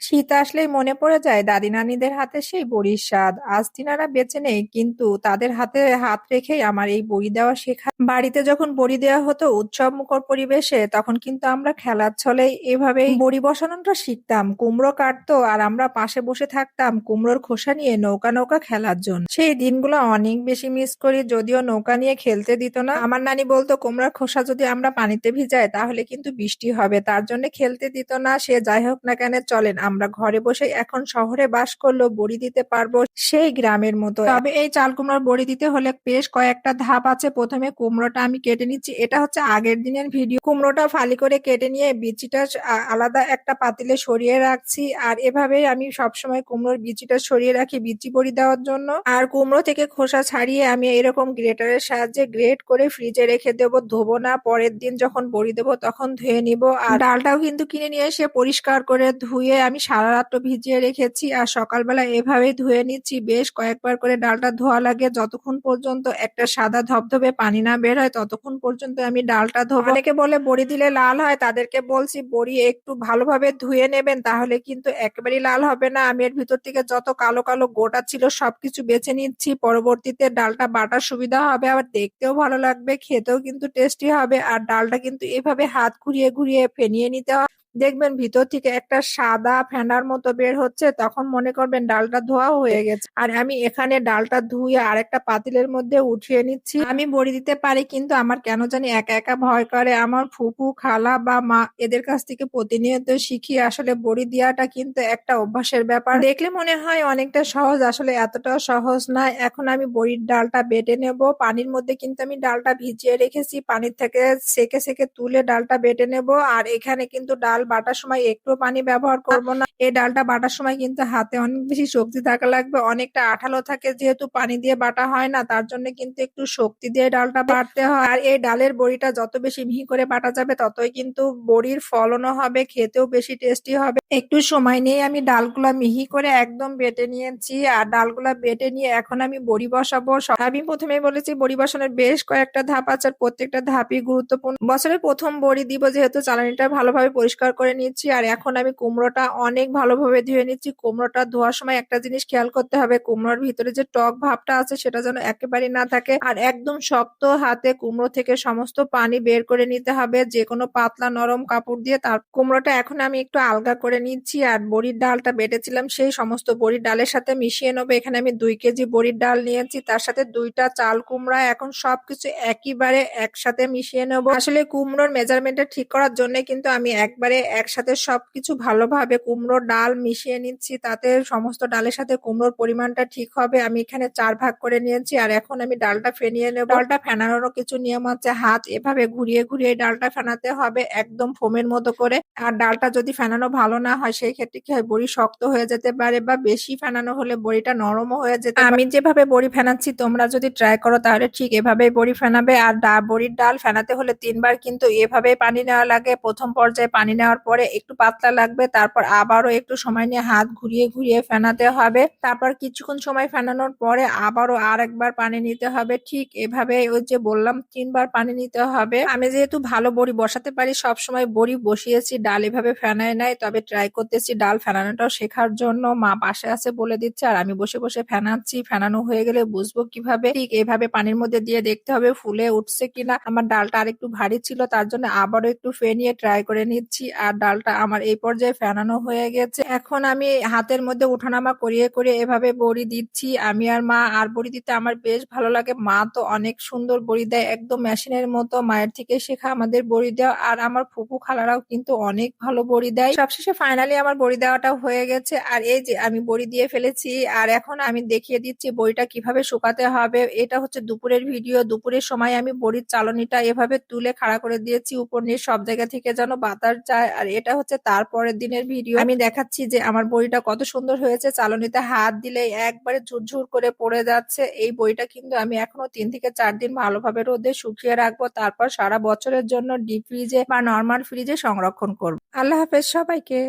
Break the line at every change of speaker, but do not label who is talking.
শীত আসলেই মনে পড়ে যায়। দাদি নানিদের হাতে সেই বড়ির স্বাদ। আজ তিনারা বেঁচে নেই, কিন্তু তাদের হাতে হাত রেখেই আমার এই বড়ি দেওয়া শেখা। বাড়িতে যখন বড়ি দেওয়া হতো উৎসব মুখর পরিবেশে, তখন কিন্তু আমরা খেলার ছলেই এভাবেই বড়ি বসানোটা শিখতাম। কুমড়ো কাটতো আর আমরা পাশে বসে থাকতাম কুমড়োর খোসা নিয়ে নৌকা নৌকা খেলার জন্য। সেই দিনগুলো অনেক বেশি মিস করি, যদিও নৌকা নিয়ে খেলতে দিত না। আমার নানি বলতো, কুমড়োর খোসা যদি আমরা পানিতে ভিজাই, তাহলে কিন্তু বৃষ্টি হবে। তার জন্য খেলতে দিত না, সে যাই হোক না কেন চলেন আমরা ঘরে বসে এখন শহরে বাস করলেও বড়ি দিতে পারব সেই গ্রামের মতো। তবে এই চাল কুমড়োর বড়ি দিতে হলে বেশ কয়েকটা ধাপ আছে। প্রথমে কুমড়োটা আমি কেটে নিচ্ছি। এটা হচ্ছে আগের দিনের ভিডিও। কুমড়োটা ফালি করে কেটে নিয়ে বিচিটা আলাদা একটা পাতিলে সরিয়ে রাখছি। আর এভাবেই আমি সবসময় কুমড়োর বিচিটা সরিয়ে রাখি বিচি বড়ি দেওয়ার জন্য। আর কুমড়ো থেকে খোসা ছাড়িয়ে আমি এরকম গ্রেটারের সাহায্যে গ্রেট করে ফ্রিজে রেখে দেবো। ধোবো না, পরের দিন যখন বড়ি দেবো তখন ধুয়ে নিব। আর ডালটাও কিন্তু কিনে নিয়ে এসে পরিষ্কার করে ধুয়ে আমি সারা রাত ভিজিয়ে রেখেছি আর সকালবেলা এভাবেই ধুয়ে নিচ্ছি। বেশ কয়েকবার করে ডালটা ধোয়া লাগে। যতক্ষণ পর্যন্ত একটা সাদা ধবধবে পানি না বের হয়, ততক্ষণ পর্যন্ত আমি ডালটা ধোবো। অনেকে বলে, বড়ি দিলে লাল হয়? তাদেরকে বলছি, বড়ি একটু ভালোভাবে ধুয়ে নেবেন, তাহলে কিন্তু একেবারেই লাল হবে না। আমি এর ভিতর থেকে যত কালো কালো গোটা ছিল সবকিছু বেছে নিচ্ছি। পরবর্তীতে ডালটা বাটার সুবিধা হবে, আবার দেখতেও ভালো লাগবে, খেতেও কিন্তু টেস্টি হবে, আর ডালটা কিন্তু এভাবে হাত ঘুরিয়ে ঘুরিয়ে ফেনিয়ে নিতে হয়। দেখবেন ভিতর থেকে একটা সাদা ফেনার মতো বের হচ্ছে, তখন মনে করবেন ডালটা ধোয়া হয়ে গেছে। আর আমি এখানে ডালটা ধুয়ে আরেকটা পাতিলের মধ্যে উঠিয়ে নিচ্ছি। আমি বড়ি দিতে পারি, কিন্তু আমার কেন জানি একা একা ভয় করে। আমার ফুফু খালা বা মা এদের কাছ থেকে প্রতিনিয়ত শিখি। আসলে বড়ি দেওয়াটা কিন্তু একটা অভ্যাসের ব্যাপার। দেখলে মনে হয় অনেকটা সহজ, আসলে এতটাও সহজ না। এখন আমি বড়ির ডালটা বেটে নেব। পানির মধ্যে কিন্তু আমি ডালটা ভিজিয়ে রেখেছি। পানির থেকে সেকে সেকে তুলে ডালটা বেটে নেব। আর এখানে কিন্তু ডাল বাটার সময় একটু পানি ব্যবহার করব না। এই ডালটা বাটার সময় কিন্তু হাতে অনেক বেশি শক্তি থাকা লাগবে, অনেকটা আঠালো থাকে যেহেতু পানি দিয়ে বাটা হয় না, তার জন্য কিন্তু একটু শক্তি দিয়ে ডালটা বাটতে হয়। আর এই ডালের বড়িটা যত বেশি মিহি করে বাটা যাবে, ততই কিন্তু বড়ির ফলনও হবে, খেতেও বেশি টেস্টি হবে। একটু সময় নিয়ে আমি ডালগুলা মিহি করে একদম বেটে নিয়েছি, আর ডালগুলা বেটে নিয়ে এখন আমি বড়ি বসাবো। আমি প্রথমে বলেছি বড়ি বসানোর বেশ কয়েকটা ধাপ আছে প্রত্যেকটা ধাপই গুরুত্বপূর্ণ। বছরের প্রথম বড়ি দিব, যেহেতু চালানিটা ভালোভাবে পরিষ্কার করে নিচ্ছি। আর এখন আমি কুমড়োটা অনেক ভালোভাবে ধুয়ে নিচ্ছি। কুমড়োটা ধোয়ার সময় একটা জিনিস খেয়াল করতে হবে, কুমড়োর ভিতরে যে টক ভাবটা আছে সেটা যেন একেবারে না থাকে। আর একদম শক্ত হাতে কুমড়ো থেকে সমস্ত পানি বের করে নিতে হবে। যে কোনো পাতলা নরম কাপড় দিয়ে তার কুমড়োটা এখন আমি একটু আলগা করে নিচ্ছি। আর বড়ির ডালটা বেটেছিলাম, সেই সমস্ত বড়ির ডালের সাথে মিশিয়ে নেব। এখানে আমি দুই কেজি বড়ির ডাল নিয়েছি, তার সাথে দুইটা চাল কুমড়া। এখন সবকিছু একইবারে একসাথে মিশিয়ে নেব। আসলে কুমড়োর মেজারমেন্টটা ঠিক করার জন্য কিন্তু আমি একবারে একসাথে সবকিছু ভালোভাবে কুমড়োর ডাল মিশিয়ে নিচ্ছি, তাতে সমস্ত ডালের সাথে কুমড়োর পরিমাণটা ঠিক হবে। আমি এখানে চার ভাগ করে নিয়েছি আর এখন আমি ডালটা ফেনিয়ে নেব। ডালটা ফেনানোরও কিছু নিয়ম আছে, হাত এভাবে ঘুরিয়ে ঘুরিয়ে ডালটা ফেনাতে হবে একদম ফোমের মতো করে। আর ডালটা যদি ফেনানো ভালো না হয়, সেই ক্ষেত্রে কি হয়, বড়ি শক্ত হয়ে যেতে পারে বা বেশি ফেনানো হলে বড়িটা নরমও হয়ে যেতে আমি যেভাবে বড়ি ফেনাচ্ছি, তোমরা যদি ট্রাই করো, তাহলে ঠিক এভাবেই বড়ি ফেনাবে। আর বড়ির ডাল ফেনাতে হলে তিনবার কিন্তু এভাবেই পানি নেওয়া লাগে। প্রথম পর্যায়ে পানি নেওয়ার পরে একটু পাতলা লাগবে, তারপর আবারও একটু সময় নিয়ে হাত ঘুরিয়ে ঘুরিয়ে ফেনাতে হবে। তারপর কিছুক্ষণ সময় ফেনানোর পরে আবারও আর একবার পানি নিতে হবে। ঠিক এভাবে ওই যে বললাম, তিনবার পানি নিতে হবে। আমি যেহেতু ভালো বড়ি বসাতে পারি সব সময় বড়ি বসিয়েছি, ডাল এভাবে ফেনায় নাই, তবে ট্রাই করতেছি ডাল ফেনানোটাও শেখার জন্য। মা পাশে আছে বলে দিচ্ছে, আর আমি বসে বসে ফেনাচ্ছি, ফেনানো হয়ে গেলে বুঝব কীভাবে। ঠিক এভাবে পানির মধ্যে দিয়ে দেখতে হবে ফুলে উঠছে কিনা। আমার ডালটা আর একটু ভারী ছিল, তার জন্য আবারও একটু ফেনিয়ে ট্রাই করে নিচ্ছি। আর ডালটা আমার এই পর্যায়ে ফেনানো হয়ে গেছে। এখন আমি হাতের মধ্যে উঠানামা করিয়ে করিয়ে এভাবে বড়ি দিচ্ছি। আমি আর মা, আর বড়ি দিতে আমার বেশ ভালো লাগে। মা তো অনেক সুন্দর বড়ি দেয়, একদম মেশিনের মতো। মায়ের থেকে শেখা আমাদের বড়ি দেওয়া। আর আমার ফুপু খালারাও কিন্তু অনেক ভালো বড়ি দেয়। সবশেষে ফাইনালি আমার বড়ি দেওয়াটা হয়ে গেছে। আর এই যে আমি বড়ি দিয়ে ফেলেছি, আর এখন আমি দেখিয়ে দিচ্ছি বড়িটা কীভাবে শুকাতে হবে। এটা হচ্ছে দুপুরের ভিডিও দুপুরের সময় আমি বড়ির চালনিটা এভাবে তুলে খাড়া করে দিয়েছি। উপর নিয়ে সব জায়গা থেকে যেন বাতাস যায়। আর এটা হচ্ছে তারপরের দিনের ভিডিও আমি দেখাচ্ছি যে আমার বইটা কত সুন্দর হয়েছে। চালনিতে হাত দিলে একবারে ঝুরঝুর করে পড়ে যাচ্ছে। এই বইটা কিন্তু আমি এখনও তিন থেকে চার দিন ভালোভাবে রোদে শুকিয়ে রাখব। তারপর সারা বছরের জন্য ডিপ ফ্রিজে বা নর্মাল ফ্রিজে সংরক্ষণ করব। আল্লাহ হাফেজ সবাইকে।